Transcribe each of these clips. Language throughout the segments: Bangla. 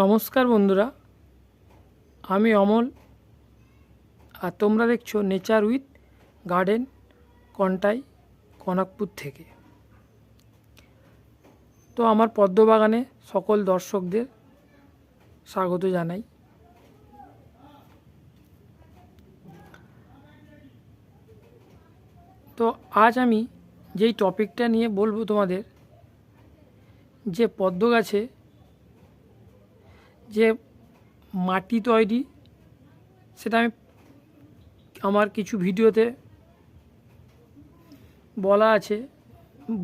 নমস্কার বন্ধুরা, আমি অমল আর তোমরা দেখছ nature with garden Contai Kanakpur থেকে। তো আমার পদ্ম বাগানে সকল দর্শকদের স্বাগত জানাই। তো আজ আমি যেই টপিকটা নিয়ে বলব তোমাদের, যে পদ্ম গাছে যে মাটি তৈরি, সেটা আমি আমার কিছু ভিডিওতে বলা আছে,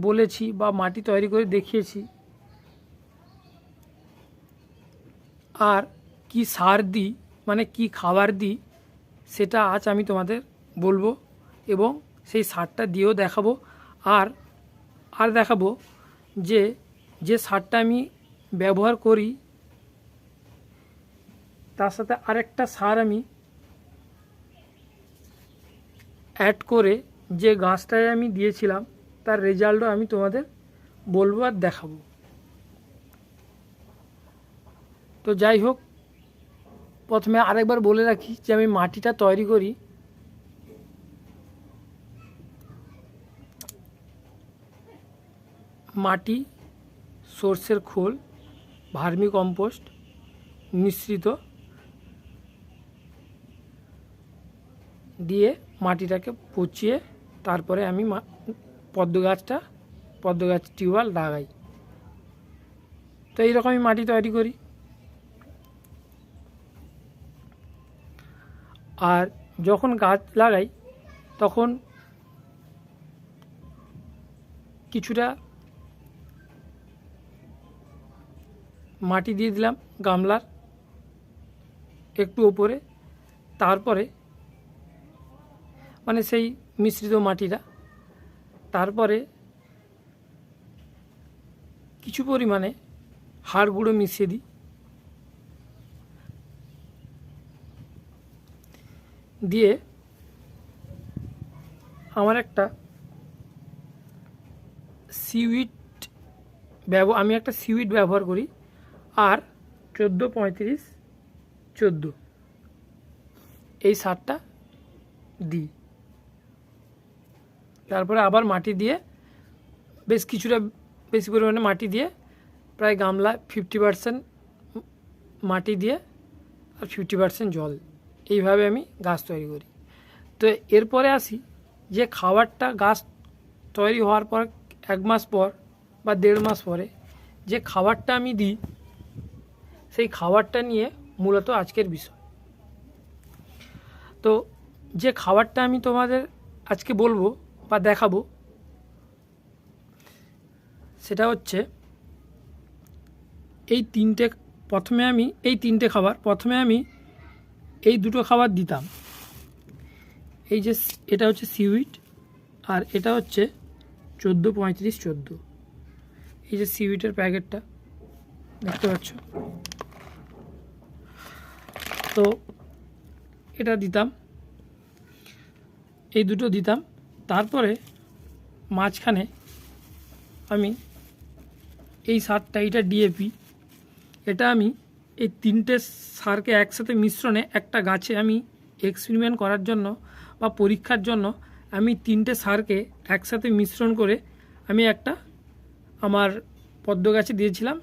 বলেছি বা মাটি তৈরি করে দেখিয়েছি। আর কি সার দিই মানে কি খাবার দিই, সেটা আজ আমি তোমাদের বলব এবং সেই সারটা দিয়েও দেখাবো। আর আর দেখাবো যে যে সারটা আমি ব্যবহার করি তার সাথে আরেকটা সার আমি অ্যাড করে যে গাছটায় আমি দিয়েছিলাম, তার রেজাল্টও আমি তোমাদের বলব আর দেখাবো। তো যাই হোক, প্রথমে আরেকবার বলে রাখি যে আমি মাটিটা তৈরি করি। মাটি সর্ষের খোল, ভার্মি কম্পোস্ট, মিশ্রিত দিয়ে মাটিটাকে পচিয়ে তারপরে আমি পদ্ম গাছটা, পদ্ম গাছ টিউবওয়েল লাগাই। তো এইরকমই মাটি তৈরি করি। আর যখন গাছ লাগাই, তখন কিছুটা মাটি দিয়ে দিলাম গামলার একটু ওপরে। তারপরে মানে সেই মিশ্রিত মাটিটা। তারপরে কিছু পরিমাণে হাড় গুঁড়ো মিশিয়ে দিই। দিয়ে আমার একটা সিউইট ব্যব আমি একটা সিউইট ব্যবহার করি। আর চোদ্দ পঁয়ত্রিশ, চোদ্দ। এই সারটা দিই। তারপরে আবার মাটি দিয়ে বেশ কিছুটা, বেশি পরিমাণে মাটি দিয়ে প্রায় গামলা ফিফটি পারসেন্ট মাটি দিয়ে আর ফিফটি পারসেন্ট জল। এইভাবে আমি গাছ তৈরি করি। তো এরপরে আসি যে খাবারটা গাছ তৈরি হওয়ার পর, এক মাস পর বা দেড় মাস পরে যে খাবারটা আমি দিই, সেই খাবারটা নিয়ে মূলত আজকের বিষয়। তো যে খাবারটা আমি তোমাদের আজকে বলব বা দেখাবো। সেটা হচ্ছে, এই তিনটে, প্রথমে আমি, এই তিনটে খাবার, প্রথমে আমি এই দুটো খাবার দিতাম। এই যে, এটা হচ্ছে সিউইট, আর এটা হচ্ছে চোদ্দ, পঁয়ত্রিশ, চোদ্দ। এই যে সিউইটের প্যাকেটটা, দেখতে পাচ্ছ? তো, এটা দিতাম। এই দুটো দিতাম। তারপরে মাঝখানে আমি এই সারটা এটা ডিএপি এটা আমি এই তিনটে সারকে একসাথে মিশ্রণে একটা গাছে আমি এক্সপেরিমেন্ট করার জন্য বা পরীক্ষার জন্য আমি তিনটে সারকে একসাথে মিশ্রণ করে আমি একটা আমার পদ্ম গাছে দিয়েছিলাম।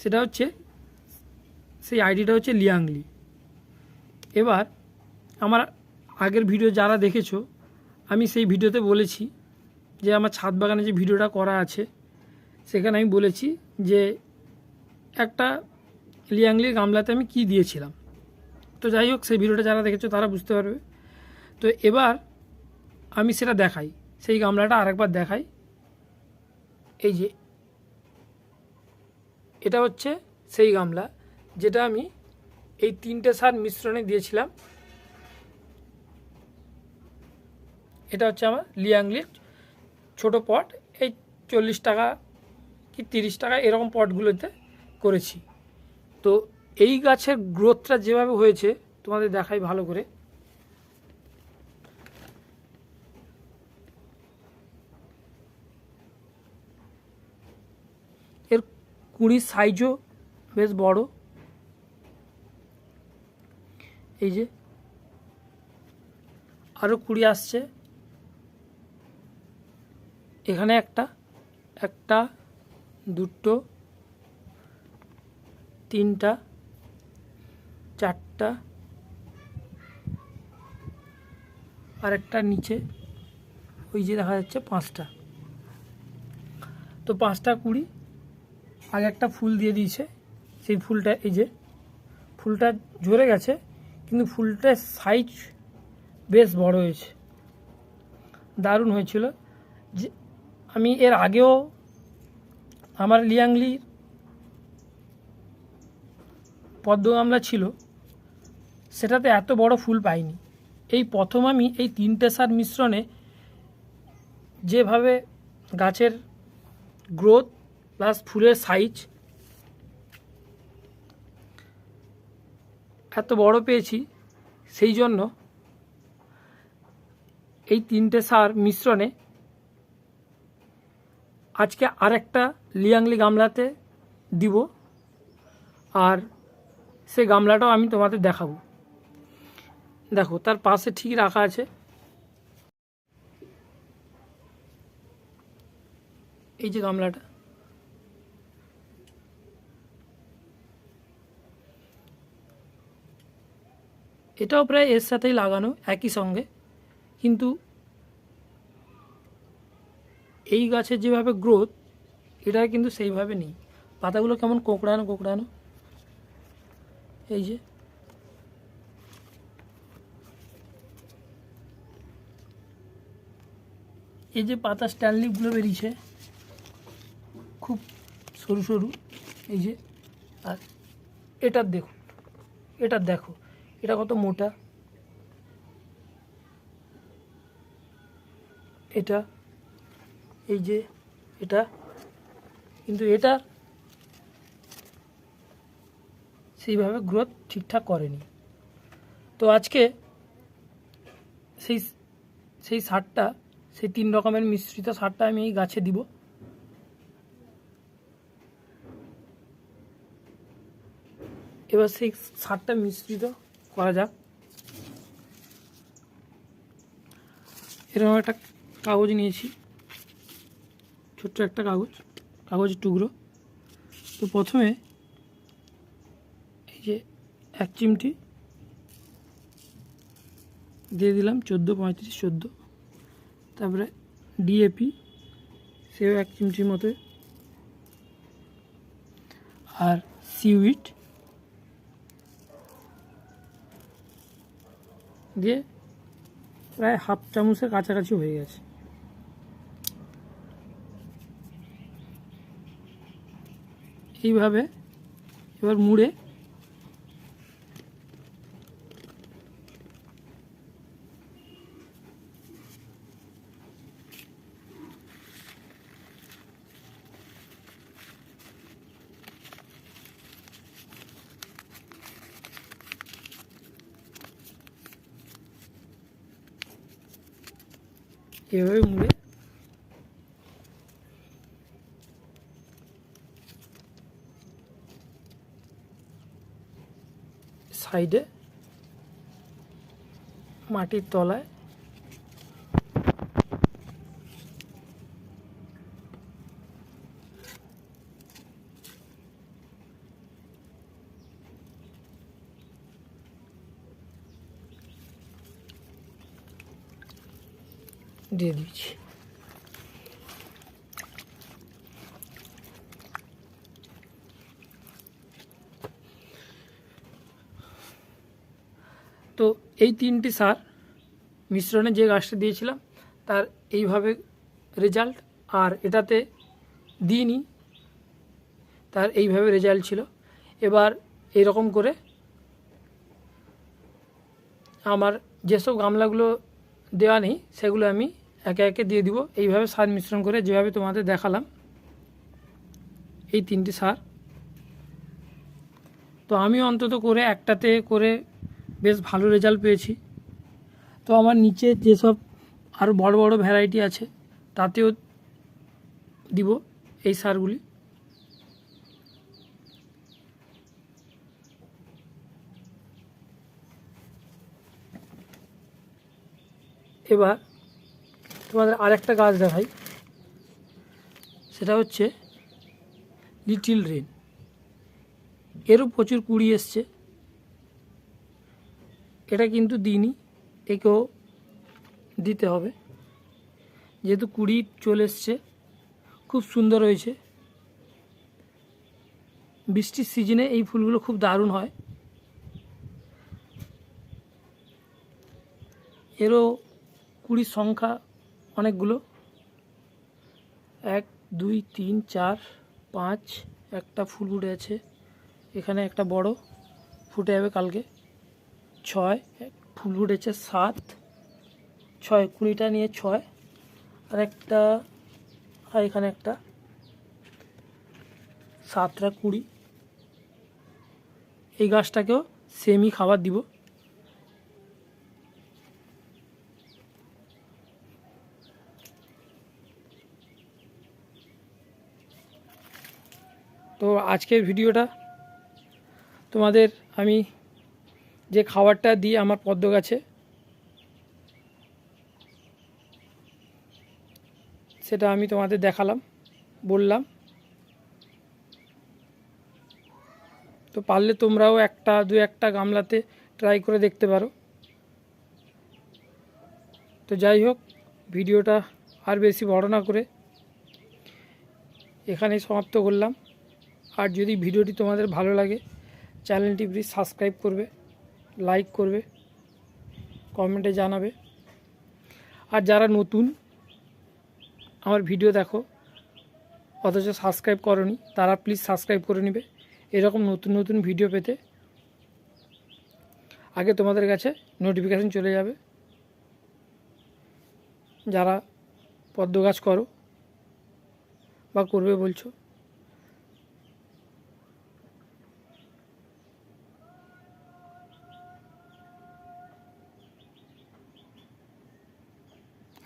সেটা হচ্ছে, সেই আইডিটা হচ্ছে লিয়াংলি। এবার আমার আগের ভিডিও যারা দেখেছ আমি সেই ভিডিওতে বলেছি যে আমার ছাদ বাগানে যে ভিডিওটা করা আছে, সেখানে আমি বলেছি যে একটা লিয়াংলির গামলাতে আমি কি দিয়েছিলাম। তো যাই হোক, সেই ভিডিওটা যারা দেখেছ তারা বুঝতে পারবে। তো এবার আমি সেটা দেখাই। সেই গামলাটা আরেকবার দেখাই। এই যে, এটা হচ্ছে সেই গামলা, যেটা আমি এই তিনটে সার মিশ্রণে দিয়েছিলাম। এটা হচ্ছে আমার লিয়াংলির ছোট পট, এই চল্লিশ টাকা কি তিরিশ টাকা এরকম পটগুলোতে করেছি। তো এই গাছের গ্রোথটা যেভাবে হয়েছে, তোমাদের দেখাই ভালো করে। এর কুড়ির সাইজও বেশ বড়। এই যে আরও কুড়ি আসছে। এখানে একটা একটা, দুটো, তিনটা, চারটা আর একটা নিচে, ওই যে দেখা যাচ্ছে পাঁচটা। তো পাঁচটা কুড়ি, আগে একটা ফুল দিয়ে দিয়েছে, সেই ফুলটা এই যে, ফুলটা ঝরে গেছে, কিন্তু ফুলটার সাইজ বেশ বড় হয়েছে। দারুণ হয়েছিল। যে আমি এর আগেও আমার লিয়াংলির পদ্ম গামলা ছিল, সেটাতে এত বড় ফুল পাইনি। এই প্রথম আমি এই তিনটে সার মিশ্রণে যেভাবে গাছের গ্রোথ প্লাস ফুলের সাইজ এত বড় পেয়েছি, সেই জন্য এই তিনটে সার মিশ্রণে আজকে আরেকটা লিয়াংলি গামলাতে দিব। আর সেই গামলাটাও আমি তোমাদের দেখাবো। দেখো, তার পাশে ঠিক রাখা আছে। এই যে গামলাটা। এটাও প্রায় এর সাথেই লাগানো, একই সঙ্গে। কিন্তু এই গাছের যেভাবে গ্রোথ এটা কিন্তু সেইভাবে নেই। পাতাগুলো কেমন কোঁকড়ানো কোঁকড়ানো? এই যে। এই যে পাতা স্ট্যান্ডলিপগুলো বেরিয়েছে, খুব সরু সরু, এই যে। আর এটার দেখুন, এটার দেখো, এটা কত মোটা? এটা এই যে এটা, কিন্তু এটা সেইভাবে গ্রোথ ঠিকঠাক করেনি। তো আজকে সেই সেই সারটা, সেই তিন রকমের মিশ্রিত সারটা আমি এই গাছে দিব। এবার সেই সারটা মিশ্রিত করা যাক। এরকম একটা কাগজ নিয়েছি। ছোট্ট একটা কাগজ কাগজের টুকরো। তো প্রথমে এই যে এক চিমটি দিয়ে দিলাম চোদ্দ, পঁয়ত্রিশ, চোদ্দ। তারপরে ডিএপি, সেও এক চিমটির মতো। আর সিউইট দিয়ে প্রায় হাফ চামচের কাছাকাছি হয়ে গেছে। এইভাবে এবার মুড়ে। এভাবে মুড়ে। সাইডে মাটির তলায়। দিয়ে দিচ্ছি। তো এই তিনটি সার মিশ্রণে যে গাছটা দিয়েছিলাম, তার এইভাবে রেজাল্ট আর এটাতে দিইনি, তার এইভাবে রেজাল্ট ছিল। এবার এরকম করে আমার যেসব গামলাগুলো দেওয়া নেই, সেগুলো আমি একে একে দিয়ে দিব। এইভাবে সার মিশ্রণ করে যেভাবে তোমাদের দেখালাম, এই তিনটি সার। তো আমি অন্তত করে একটাতে করে বেশ ভালো রেজাল্ট পেয়েছি। তো আমার নিচে যেসব আরও বড় বড় ভ্যারাইটি আছে, তাতেও দিব এই সারগুলি। এবার তোমাদের আরেকটা গাছ দেখাই। সেটা হচ্ছে লিটিল রেন এরও প্রচুর কুড়ি এসছে। এটা কিন্তু দিইনি একেও দিতে হবে। যেহেতু কুড়ি চলে এসছে, খুব সুন্দর হয়েছে। বৃষ্টির সিজনে এই ফুলগুলো খুব দারুণ হয়। এরও কুড়ির সংখ্যা অনেকগুলো। এক, দুই, তিন, চার, পাঁচ, একটা ফুল ফুটে আছে। এখানে একটা বড় ফুটে যাবে কালকে। ছয় ফুল ফুটেছে সাত, ছয় কুড়িটা নিয়ে ছয়, আর একটা, আর এখানে একটা, সাতটা কুড়ি। এই গাছটাকেও সেমই খাবার দিব। তো আজকের ভিডিওটা তোমাদের আমি যে খাবারটা দিই আমার পদ্ম গাছে, সেটা আমি তোমাদের দেখালাম, বললাম। তো পারলে তোমরাও একটা, দু একটা গামলাতে ট্রাই করে দেখতে পারো। তো যাই হোক, ভিডিওটা আর বেশি বড় না করে এখানেই সমাপ্ত করলাম। আর যদি ভিডিওটি তোমাদের ভালো লাগে, চ্যানেলটি প্লিজ সাবস্ক্রাইব করবে। লাইক করবে কমেন্টে জানাবে। আর যারা নতুন, আমার ভিডিও দেখো, অথচ সাবস্ক্রাইব করনি, তারা প্লিজ সাবস্ক্রাইব করে নেবে। এরকম নতুন নতুন ভিডিও পেতে আগে তোমাদের কাছে নোটিফিকেশান চলে যাবে। যারা পদ্ম গাছ করো বা করবে বলছো